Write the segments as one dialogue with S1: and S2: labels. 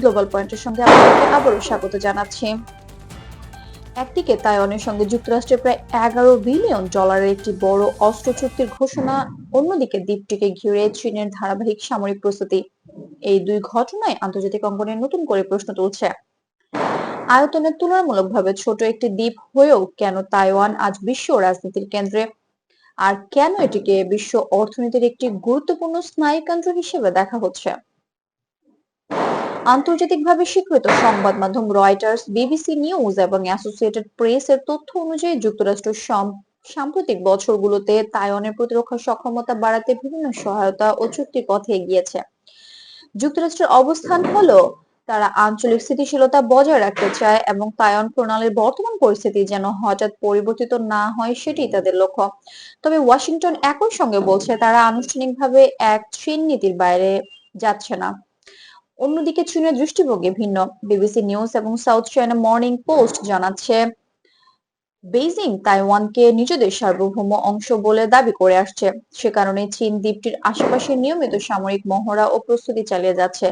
S1: Global পয়েন্টের সঙ্গে আপনাদেরকে আবারও স্বাগত জানাচ্ছি। একদিকে তাইওয়ানের সঙ্গে যুক্তরাষ্ট্রের প্রায় এগারো বিলিয়ন ডলারের একটি বড় অস্ত্র চুক্তির ঘোষণা, অন্যদিকে দ্বীপটিকে ঘিরে চীনের ধারাবাহিক সামরিক প্রস্তুতি। এই দুই ঘটনায় আন্তর্জাতিক অঙ্গনে নতুন করে প্রশ্ন তুলছে। আয়তনে তুলনামূলকভাবে ছোট একটি দ্বীপ হয়েও কেন তাইওয়ান আজ বিশ্ব রাজনীতির কেন্দ্রে? আর কেন এটিকে বিশ্ব অর্থনীতির একটি গুরুত্বপূর্ণ স্নায়ুকেন্দ্র হিসেবে দেখা হচ্ছে? আন্তর্জাতিকভাবে স্বীকৃত সংবাদ মাধ্যম রয়টার্স বিবিসি নিউজ এবং অ্যাসোসিয়েটেড প্রেস এর তথ্য অনুযায়ী যুক্তরাষ্ট্র সম- সাম্প্রতিক বছরগুলোতে তাইওয়ানের প্রতিরক্ষা সক্ষমতা বাড়াতে বিভিন্ন সহায়তা ও চুক্তির পথে এগিয়েছে। যুক্তরাষ্ট্রের অবস্থান হলো, তারা আঞ্চলিক স্থিতিশীলতা বজায় রাখতে চায় এবং তাইওয়ান প্রণালীর বর্তমান পরিস্থিতি যেন হঠাৎ পরিবর্তিত না হয় সেটি তাদের লক্ষ্য। তবে ওয়াশিংটন একই সঙ্গে বলছে, তারা আনুষ্ঠানিকভাবে এক চীন নীতির বাইরে যাচ্ছে না। অন্যদিকে চীনের দৃষ্টিভঙ্গি ভিন্ন। বিবিসি নিউজ এবং সাউথ চায়না মর্নিং পোস্ট জানাচ্ছে, বেইজিং তাইওয়ানকে নিজেদের সার্বভৌম অংশ বলে দাবি করে আসছে। সে কারণে চীন দ্বীপটির আশেপাশে নিয়মিত সামরিক মহড়া ও প্রস্তুতি চালিয়ে যাচ্ছে।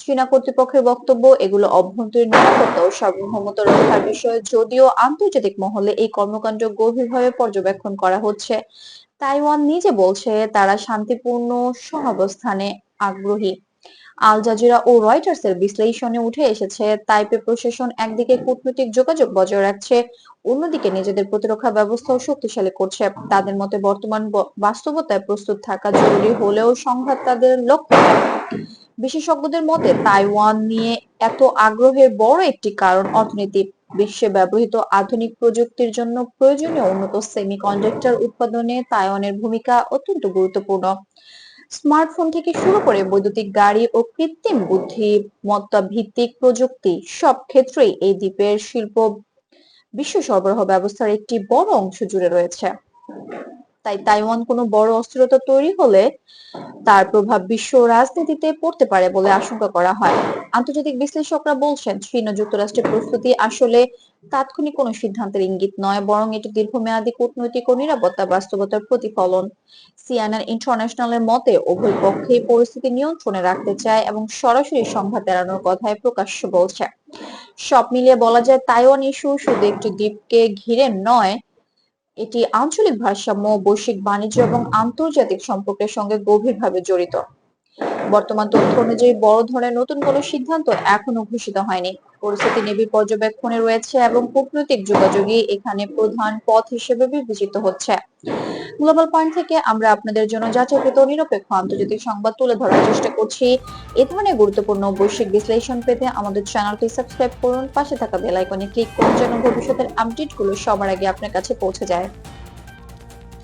S1: চীনা কর্তৃপক্ষের বক্তব্য, এগুলো অভ্যন্তরীণ নিরাপত্তা ও সার্বভৌমত্ব রক্ষার বিষয়ে যদিও আন্তর্জাতিক মহলে এই কর্মকাণ্ড গভীরভাবে পর্যবেক্ষণ করা হচ্ছে। তাইওয়ান নিজে বলছে, তারা শান্তিপূর্ণ সহাবস্থানে আগ্রহী। আল জাজিরা ও রয়টার্স এর বিশ্লেষণে উঠে এসেছে, তাইপে প্রশাসন একদিকে কূটনৈতিক যোগাযোগ বজায় রাখছে, অন্যদিকে নিজেদের প্রতিরক্ষা ব্যবস্থাও শক্তিশালী করছে। তাদের মতে বর্তমান বাস্তবতায় প্রস্তুত থাকা জরুরি হলেও সংঘাত তাদের লক্ষ্য বিশেষজ্ঞদের মতে, তাইওয়ান নিয়ে এত আগ্রহের বড় একটি কারণ অর্থনীতি। বিশ্বে ব্যবহৃত আধুনিক প্রযুক্তির জন্য প্রয়োজনীয় উন্নত সেমিকন্ডাক্টর উৎপাদনে তাইওয়ানের ভূমিকা অত্যন্ত গুরুত্বপূর্ণ। স্মার্টফোন থেকে শুরু করে বৈদ্যুতিক গাড়ি ও কৃত্রিম বুদ্ধিমত্তা ভিত্তিক প্রযুক্তি, সব ক্ষেত্রেই এই দ্বীপের শিল্প বিশ্ব সরবরাহ ব্যবস্থার একটি বড় অংশ জুড়ে রয়েছে। তাই তাইওয়ান কোনো বড় অস্থিরতা তৈরি হলে তার প্রভাব বিশ্ব রাজনীতিতে পড়তে পারে বলে আশঙ্কা করা হয়। আন্তর্জাতিক বিশ্লেষকরা বলছেন, চীন ও যুক্তরাষ্ট্রের প্রস্তুতি আসলে তাৎক্ষণিক কোনো সিদ্ধান্তের ইঙ্গিত নয়, বরং এটি দীর্ঘমেয়াদী কূটনৈতিক ও নিরাপত্তা বাস্তবতার প্রতিফলন। সিএনএন ইন্টারন্যাশনালের মতে, উভয় পক্ষেই পরিস্থিতি নিয়ন্ত্রণে রাখতে চায় এবং সরাসরি সংঘাত এড়ানোর কথায় প্রকাশ্য বলছে। সব মিলিয়ে বলা যায়, তাইওয়ান ইস্যু শুধু একটি দ্বীপকে ঘিরে নয় এটি আঞ্চলিক ভারসাম্য, বৈশ্বিক বাণিজ্য এবং আন্তর্জাতিক সম্পর্কের সঙ্গে গভীরভাবে জড়িত। বর্তমান তথ্য অনুযায়ী বড় ধরনের নতুন কোনো সিদ্ধান্ত এখনও ঘোষিত হয়নি। পরিস্থিতি নেবি পর্যবেক্ষণে রয়েছে এবং কূটনৈতিক যোগাযোগই এখানে প্রধান পথ হিসেবে বিবেচিত হচ্ছে। গ্লোবাল পয়েন্ট থেকে আমরা আপনাদের জন্য যাচাইকৃত নিরপেক্ষ আন্তর্জাতিক সংবাদ তুলে ধরার চেষ্টা করছি। এ ধরনের গুরুত্বপূর্ণ বৈশ্বিক বিশ্লেষণ পেতে আমাদের চ্যানেলটি সাবস্ক্রাইব করুন। পাশে থাকা বেল আইকনে ক্লিক করুন যেন ভবিষ্যতের আপডেটগুলো সবার আগে আপনার কাছে পৌঁছে যায়।